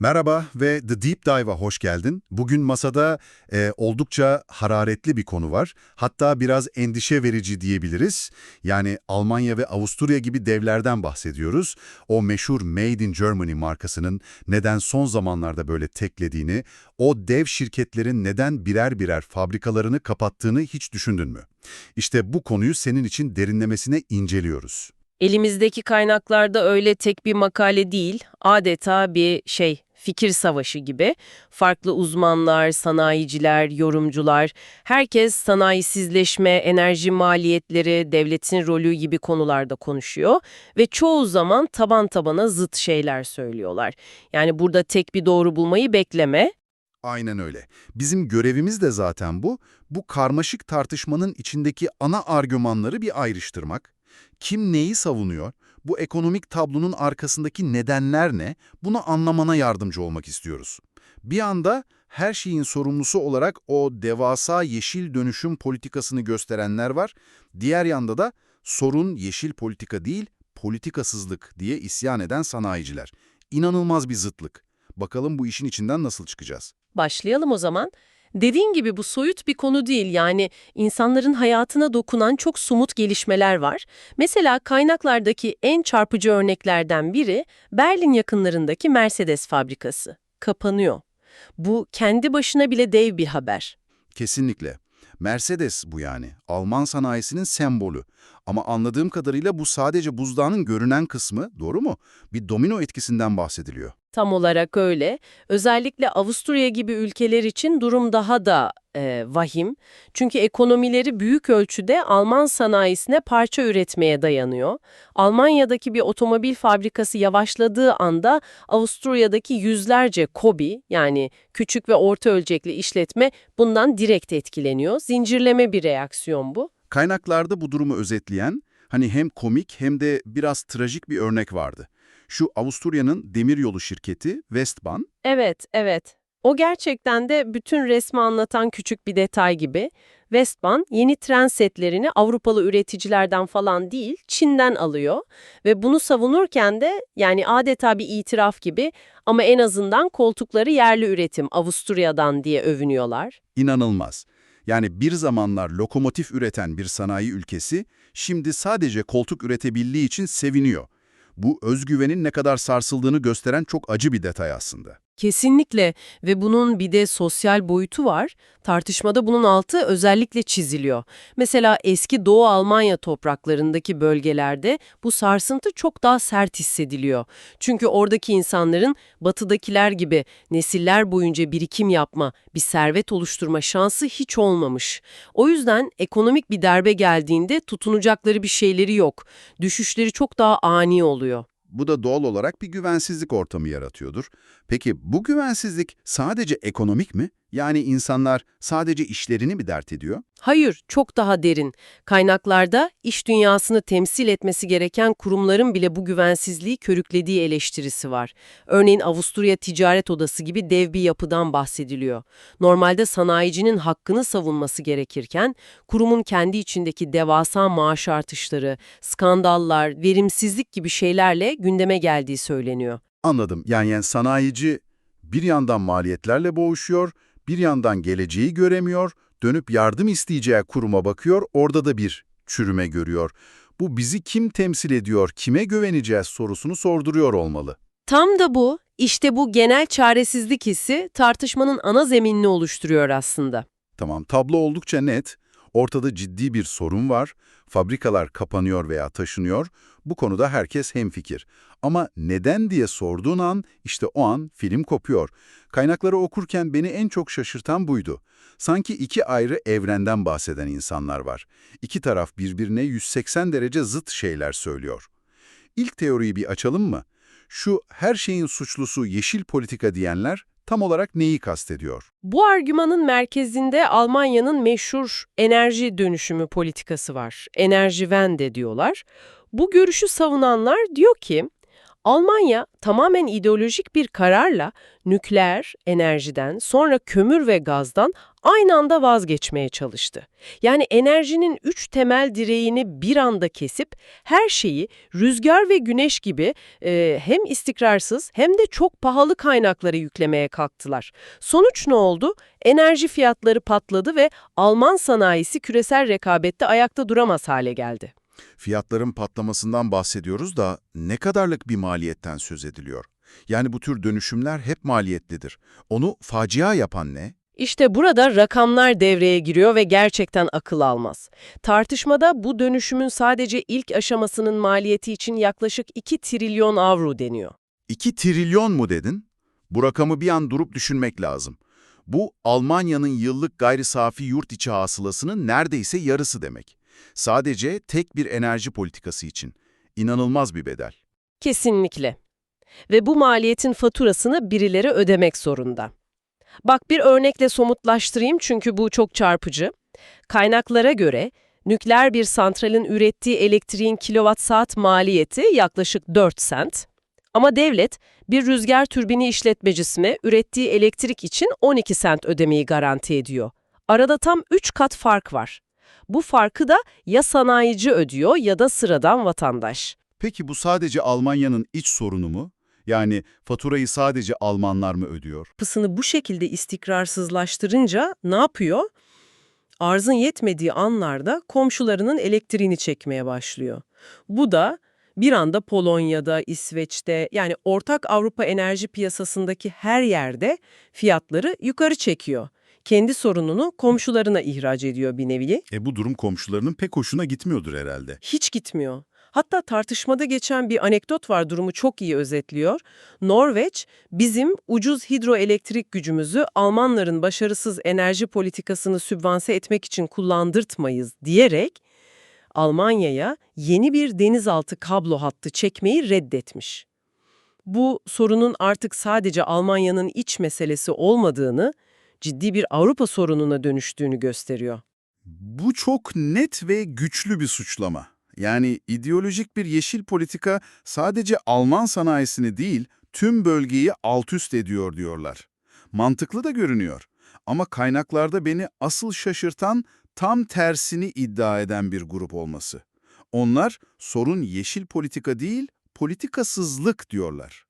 Merhaba ve The Deep Dive'a hoş geldin. Bugün masada e, oldukça hararetli bir konu var. Hatta biraz endişe verici diyebiliriz. Yani Almanya ve Avusturya gibi devlerden bahsediyoruz. O meşhur Made in Germany markasının neden son zamanlarda böyle teklediğini, o dev şirketlerin neden birer birer fabrikalarını kapattığını hiç düşündün mü? İşte bu konuyu senin için derinlemesine inceliyoruz. Elimizdeki kaynaklarda öyle tek bir makale değil, adeta bir şey, fikir savaşı gibi. Farklı uzmanlar, sanayiciler, yorumcular, herkes sanayisizleşme, enerji maliyetleri, devletin rolü gibi konularda konuşuyor ve çoğu zaman taban tabana zıt şeyler söylüyorlar. Yani burada tek bir doğru bulmayı bekleme. Aynen öyle. Bizim görevimiz de zaten bu. Bu karmaşık tartışmanın içindeki ana argümanları bir ayrıştırmak. Kim neyi savunuyor? Bu ekonomik tablonun arkasındaki nedenler ne? Bunu anlamana yardımcı olmak istiyoruz. Bir anda her şeyin sorumlusu olarak o devasa yeşil dönüşüm politikasını gösterenler var. Diğer yanda da sorun yeşil politika değil, politikasızlık diye isyan eden sanayiciler. İnanılmaz bir zıtlık. Bakalım bu işin içinden nasıl çıkacağız? Başlayalım o zaman. Dediğin gibi bu soyut bir konu değil yani insanların hayatına dokunan çok somut gelişmeler var. Mesela kaynaklardaki en çarpıcı örneklerden biri Berlin yakınlarındaki Mercedes fabrikası. Kapanıyor. Bu kendi başına bile dev bir haber. Kesinlikle. Mercedes bu yani. Alman sanayisinin sembolü. Ama anladığım kadarıyla bu sadece buzdağının görünen kısmı, doğru mu? Bir domino etkisinden bahsediliyor. Tam olarak öyle. Özellikle Avusturya gibi ülkeler için durum daha da e, vahim. Çünkü ekonomileri büyük ölçüde Alman sanayisine parça üretmeye dayanıyor. Almanya'daki bir otomobil fabrikası yavaşladığı anda Avusturya'daki yüzlerce KOBİ yani küçük ve orta ölçekli işletme bundan direkt etkileniyor. Zincirleme bir reaksiyon bu. Kaynaklarda bu durumu özetleyen, hani hem komik hem de biraz trajik bir örnek vardı. Şu Avusturya'nın demiryolu şirketi Westbahn, Evet, evet. O gerçekten de bütün resmi anlatan küçük bir detay gibi. Westbahn yeni tren setlerini Avrupalı üreticilerden falan değil, Çin'den alıyor ve bunu savunurken de yani adeta bir itiraf gibi ama en azından koltukları yerli üretim Avusturya'dan diye övünüyorlar. inanılmaz. Yani bir zamanlar lokomotif üreten bir sanayi ülkesi, şimdi sadece koltuk üretebildiği için seviniyor. Bu özgüvenin ne kadar sarsıldığını gösteren çok acı bir detay aslında. Kesinlikle ve bunun bir de sosyal boyutu var. Tartışmada bunun altı özellikle çiziliyor. Mesela eski Doğu Almanya topraklarındaki bölgelerde bu sarsıntı çok daha sert hissediliyor. Çünkü oradaki insanların batıdakiler gibi nesiller boyunca birikim yapma, bir servet oluşturma şansı hiç olmamış. O yüzden ekonomik bir darbe geldiğinde tutunacakları bir şeyleri yok. Düşüşleri çok daha ani oluyor. Bu da doğal olarak bir güvensizlik ortamı yaratıyordur. Peki bu güvensizlik sadece ekonomik mi? Yani insanlar sadece işlerini mi dert ediyor? Hayır, çok daha derin. Kaynaklarda iş dünyasını temsil etmesi gereken kurumların bile bu güvensizliği körüklediği eleştirisi var. Örneğin Avusturya Ticaret Odası gibi dev bir yapıdan bahsediliyor. Normalde sanayicinin hakkını savunması gerekirken, kurumun kendi içindeki devasa maaş artışları, skandallar, verimsizlik gibi şeylerle gündeme geldiği söyleniyor. Anladım. Yani, yani sanayici bir yandan maliyetlerle boğuşuyor, bir yandan geleceği göremiyor, dönüp yardım isteyeceği kuruma bakıyor, orada da bir çürüme görüyor. Bu bizi kim temsil ediyor, kime güveneceğiz sorusunu sorduruyor olmalı. Tam da bu, işte bu genel çaresizlik hissi tartışmanın ana zeminini oluşturuyor aslında. Tamam, tablo oldukça net. Ortada ciddi bir sorun var. Fabrikalar kapanıyor veya taşınıyor. Bu konuda herkes hemfikir. Ama neden diye sorduğun an işte o an film kopuyor. Kaynakları okurken beni en çok şaşırtan buydu. Sanki iki ayrı evrenden bahseden insanlar var. İki taraf birbirine 180 derece zıt şeyler söylüyor. İlk teoriyi bir açalım mı? Şu her şeyin suçlusu yeşil politika diyenler tam olarak neyi kastediyor? Bu argümanın merkezinde Almanya'nın meşhur enerji dönüşümü politikası var. Enerjivende diyorlar. Bu görüşü savunanlar diyor ki, Almanya tamamen ideolojik bir kararla nükleer enerjiden sonra kömür ve gazdan aynı anda vazgeçmeye çalıştı. Yani enerjinin üç temel direğini bir anda kesip her şeyi rüzgar ve güneş gibi e, hem istikrarsız hem de çok pahalı kaynaklara yüklemeye kalktılar. Sonuç ne oldu? Enerji fiyatları patladı ve Alman sanayisi küresel rekabette ayakta duramaz hale geldi. Fiyatların patlamasından bahsediyoruz da ne kadarlık bir maliyetten söz ediliyor? Yani bu tür dönüşümler hep maliyetlidir. Onu facia yapan ne? İşte burada rakamlar devreye giriyor ve gerçekten akıl almaz. Tartışmada bu dönüşümün sadece ilk aşamasının maliyeti için yaklaşık 2 trilyon avro deniyor. 2 trilyon mu dedin? Bu rakamı bir an durup düşünmek lazım. Bu Almanya'nın yıllık gayri safi yurt içi hasılasının neredeyse yarısı demek. Sadece tek bir enerji politikası için. İnanılmaz bir bedel. Kesinlikle. Ve bu maliyetin faturasını birileri ödemek zorunda. Bak bir örnekle somutlaştırayım çünkü bu çok çarpıcı. Kaynaklara göre nükleer bir santralin ürettiği elektriğin kilowatt saat maliyeti yaklaşık 4 sent. Ama devlet bir rüzgar türbini işletmecisine ürettiği elektrik için 12 sent ödemeyi garanti ediyor. Arada tam 3 kat fark var. Bu farkı da ya sanayici ödüyor ya da sıradan vatandaş. Peki bu sadece Almanya'nın iç sorunu mu? Yani faturayı sadece Almanlar mı ödüyor? yapısını bu şekilde istikrarsızlaştırınca ne yapıyor? Arzın yetmediği anlarda komşularının elektriğini çekmeye başlıyor. Bu da bir anda Polonya'da, İsveç'te yani ortak Avrupa enerji piyasasındaki her yerde fiyatları yukarı çekiyor. Kendi sorununu komşularına ihraç ediyor bir nevi. E bu durum komşularının pek hoşuna gitmiyordur herhalde. Hiç gitmiyor. Hatta tartışmada geçen bir anekdot var durumu çok iyi özetliyor. Norveç, bizim ucuz hidroelektrik gücümüzü Almanların başarısız enerji politikasını sübvanse etmek için kullandırtmayız diyerek Almanya'ya yeni bir denizaltı kablo hattı çekmeyi reddetmiş. Bu sorunun artık sadece Almanya'nın iç meselesi olmadığını, ciddi bir Avrupa sorununa dönüştüğünü gösteriyor. Bu çok net ve güçlü bir suçlama. Yani ideolojik bir yeşil politika sadece Alman sanayisini değil, tüm bölgeyi alt üst ediyor diyorlar. Mantıklı da görünüyor. Ama kaynaklarda beni asıl şaşırtan tam tersini iddia eden bir grup olması. Onlar sorun yeşil politika değil, politikasızlık diyorlar.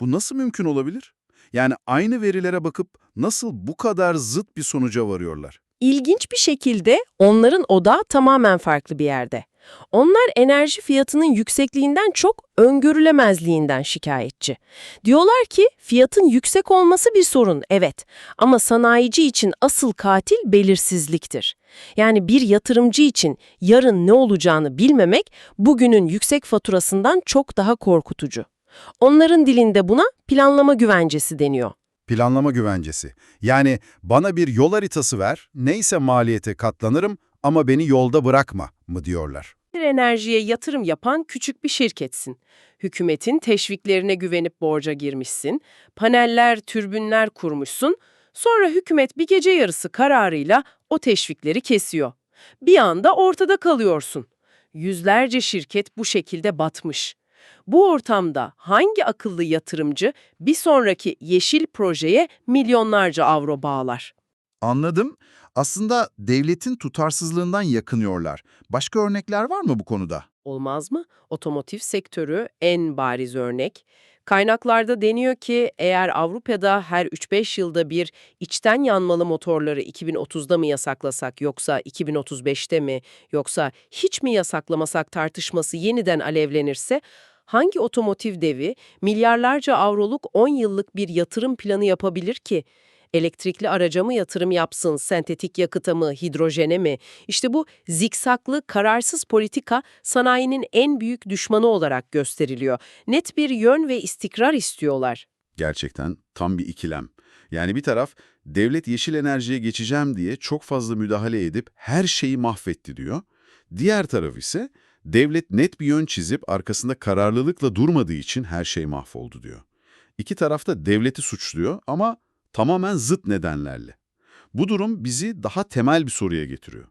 Bu nasıl mümkün olabilir? Yani aynı verilere bakıp nasıl bu kadar zıt bir sonuca varıyorlar? İlginç bir şekilde onların odağı tamamen farklı bir yerde. Onlar enerji fiyatının yüksekliğinden çok öngörülemezliğinden şikayetçi. Diyorlar ki fiyatın yüksek olması bir sorun, evet. Ama sanayici için asıl katil belirsizliktir. Yani bir yatırımcı için yarın ne olacağını bilmemek bugünün yüksek faturasından çok daha korkutucu. Onların dilinde buna planlama güvencesi deniyor. Planlama güvencesi. Yani bana bir yol haritası ver, neyse maliyete katlanırım ama beni yolda bırakma mı diyorlar. Enerjiye yatırım yapan küçük bir şirketsin. Hükümetin teşviklerine güvenip borca girmişsin, paneller, türbünler kurmuşsun, sonra hükümet bir gece yarısı kararıyla o teşvikleri kesiyor. Bir anda ortada kalıyorsun. Yüzlerce şirket bu şekilde batmış. Bu ortamda hangi akıllı yatırımcı bir sonraki yeşil projeye milyonlarca avro bağlar? Anladım. Aslında devletin tutarsızlığından yakınıyorlar. Başka örnekler var mı bu konuda? Olmaz mı? Otomotiv sektörü en bariz örnek. Kaynaklarda deniyor ki eğer Avrupa'da her 3-5 yılda bir içten yanmalı motorları 2030'da mı yasaklasak yoksa 2035'te mi yoksa hiç mi yasaklamasak tartışması yeniden alevlenirse hangi otomotiv devi milyarlarca avroluk 10 yıllık bir yatırım planı yapabilir ki? Elektrikli araca mı yatırım yapsın, sentetik yakıta mı, hidrojene mi? İşte bu zikzaklı, kararsız politika sanayinin en büyük düşmanı olarak gösteriliyor. Net bir yön ve istikrar istiyorlar. Gerçekten tam bir ikilem. Yani bir taraf devlet yeşil enerjiye geçeceğim diye çok fazla müdahale edip her şeyi mahvetti diyor. Diğer taraf ise devlet net bir yön çizip arkasında kararlılıkla durmadığı için her şey mahvoldu diyor. İki taraf da devleti suçluyor ama tamamen zıt nedenlerle. Bu durum bizi daha temel bir soruya getiriyor.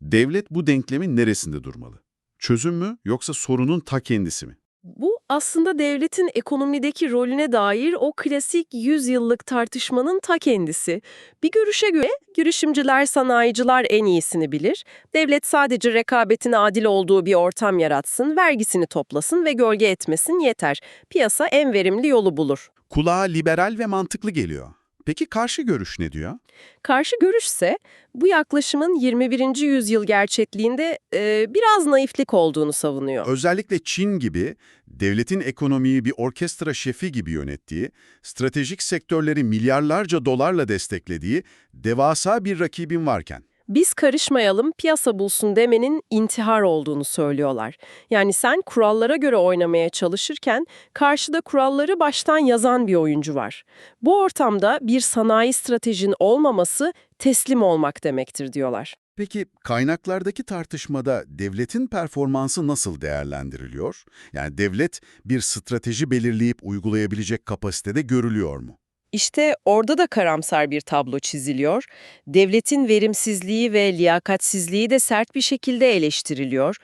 Devlet bu denklemin neresinde durmalı? Çözüm mü yoksa sorunun ta kendisi mi? Bu aslında devletin ekonomideki rolüne dair o klasik 100 yıllık tartışmanın ta kendisi. Bir görüşe göre girişimciler, sanayiciler en iyisini bilir. Devlet sadece rekabetin adil olduğu bir ortam yaratsın, vergisini toplasın ve gölge etmesin yeter. Piyasa en verimli yolu bulur. Kulağa liberal ve mantıklı geliyor. Peki karşı görüş ne diyor? Karşı görüşse bu yaklaşımın 21. yüzyıl gerçekliğinde e, biraz naiflik olduğunu savunuyor. Özellikle Çin gibi devletin ekonomiyi bir orkestra şefi gibi yönettiği, stratejik sektörleri milyarlarca dolarla desteklediği devasa bir rakibin varken. Biz karışmayalım, piyasa bulsun demenin intihar olduğunu söylüyorlar. Yani sen kurallara göre oynamaya çalışırken karşıda kuralları baştan yazan bir oyuncu var. Bu ortamda bir sanayi stratejin olmaması teslim olmak demektir diyorlar. Peki kaynaklardaki tartışmada devletin performansı nasıl değerlendiriliyor? Yani devlet bir strateji belirleyip uygulayabilecek kapasitede görülüyor mu? İşte orada da karamsar bir tablo çiziliyor. Devletin verimsizliği ve liyakatsizliği de sert bir şekilde eleştiriliyor.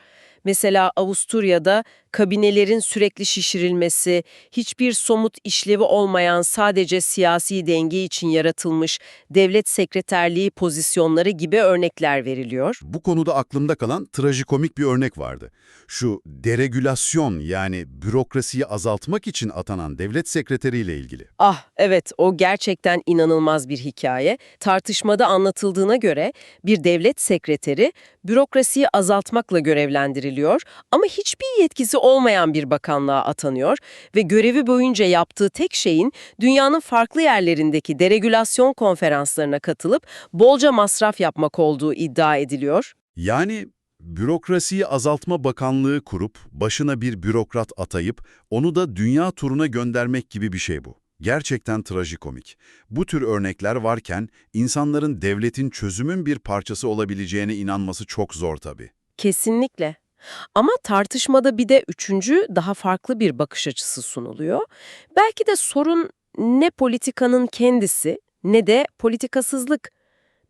Mesela Avusturya'da kabinelerin sürekli şişirilmesi, hiçbir somut işlevi olmayan sadece siyasi denge için yaratılmış devlet sekreterliği pozisyonları gibi örnekler veriliyor. Bu konuda aklımda kalan trajikomik bir örnek vardı. Şu deregülasyon yani bürokrasiyi azaltmak için atanan devlet sekreteriyle ilgili. Ah evet o gerçekten inanılmaz bir hikaye. Tartışmada anlatıldığına göre bir devlet sekreteri bürokrasiyi azaltmakla görevlendiriliyor ama hiçbir yetkisi olmayan bir bakanlığa atanıyor ve görevi boyunca yaptığı tek şeyin dünyanın farklı yerlerindeki deregülasyon konferanslarına katılıp bolca masraf yapmak olduğu iddia ediliyor. Yani bürokrasiyi azaltma bakanlığı kurup başına bir bürokrat atayıp onu da dünya turuna göndermek gibi bir şey bu. Gerçekten trajikomik. Bu tür örnekler varken insanların devletin çözümün bir parçası olabileceğine inanması çok zor tabii. Kesinlikle. Ama tartışmada bir de üçüncü, daha farklı bir bakış açısı sunuluyor. Belki de sorun ne politikanın kendisi ne de politikasızlık.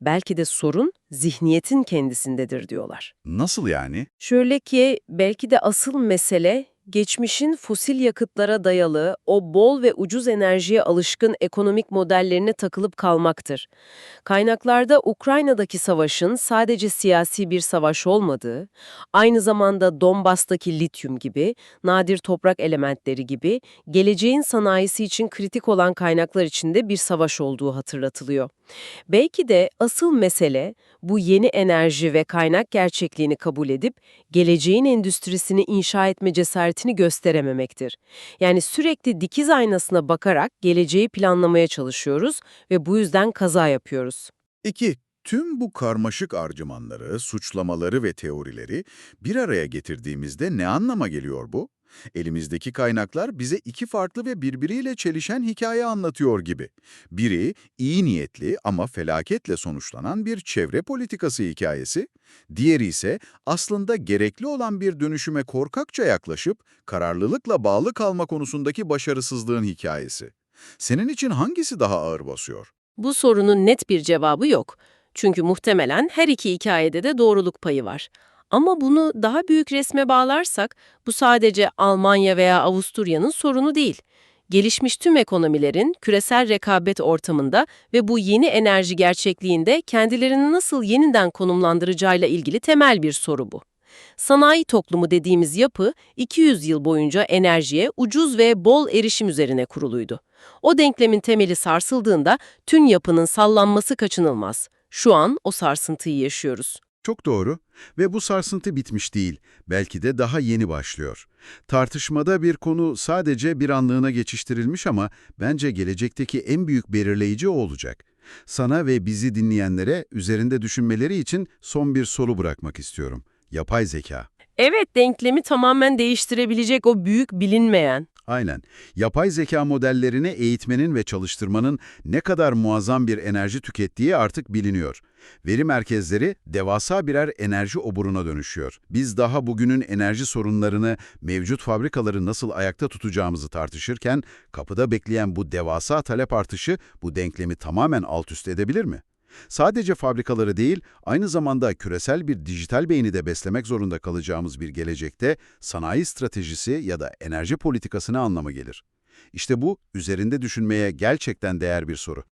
Belki de sorun zihniyetin kendisindedir diyorlar. Nasıl yani? Şöyle ki belki de asıl mesele geçmişin fosil yakıtlara dayalı o bol ve ucuz enerjiye alışkın ekonomik modellerine takılıp kalmaktır. Kaynaklarda Ukrayna'daki savaşın sadece siyasi bir savaş olmadığı, aynı zamanda Donbas'taki lityum gibi, nadir toprak elementleri gibi geleceğin sanayisi için kritik olan kaynaklar içinde bir savaş olduğu hatırlatılıyor. Belki de asıl mesele bu yeni enerji ve kaynak gerçekliğini kabul edip geleceğin endüstrisini inşa etme cesaretini gösterememektir. Yani sürekli dikiz aynasına bakarak geleceği planlamaya çalışıyoruz ve bu yüzden kaza yapıyoruz. 2. Tüm bu karmaşık argümanları, suçlamaları ve teorileri bir araya getirdiğimizde ne anlama geliyor bu? Elimizdeki kaynaklar bize iki farklı ve birbiriyle çelişen hikaye anlatıyor gibi. Biri iyi niyetli ama felaketle sonuçlanan bir çevre politikası hikayesi, diğeri ise aslında gerekli olan bir dönüşüme korkakça yaklaşıp kararlılıkla bağlı kalma konusundaki başarısızlığın hikayesi. Senin için hangisi daha ağır basıyor? Bu sorunun net bir cevabı yok. Çünkü muhtemelen her iki hikayede de doğruluk payı var. Ama bunu daha büyük resme bağlarsak bu sadece Almanya veya Avusturya'nın sorunu değil. Gelişmiş tüm ekonomilerin küresel rekabet ortamında ve bu yeni enerji gerçekliğinde kendilerini nasıl yeniden konumlandıracağıyla ilgili temel bir soru bu. Sanayi toplumu dediğimiz yapı 200 yıl boyunca enerjiye ucuz ve bol erişim üzerine kuruluydu. O denklemin temeli sarsıldığında tüm yapının sallanması kaçınılmaz. Şu an o sarsıntıyı yaşıyoruz. Çok doğru ve bu sarsıntı bitmiş değil, belki de daha yeni başlıyor. Tartışmada bir konu sadece bir anlığına geçiştirilmiş ama bence gelecekteki en büyük belirleyici o olacak. Sana ve bizi dinleyenlere üzerinde düşünmeleri için son bir soru bırakmak istiyorum. Yapay zeka. Evet, denklemi tamamen değiştirebilecek o büyük bilinmeyen. Aynen. Yapay zeka modellerini eğitmenin ve çalıştırmanın ne kadar muazzam bir enerji tükettiği artık biliniyor. Veri merkezleri devasa birer enerji oburuna dönüşüyor. Biz daha bugünün enerji sorunlarını, mevcut fabrikaları nasıl ayakta tutacağımızı tartışırken, kapıda bekleyen bu devasa talep artışı bu denklemi tamamen alt üst edebilir mi? Sadece fabrikaları değil, aynı zamanda küresel bir dijital beyni de beslemek zorunda kalacağımız bir gelecekte sanayi stratejisi ya da enerji politikası ne anlama gelir? İşte bu, üzerinde düşünmeye gerçekten değer bir soru.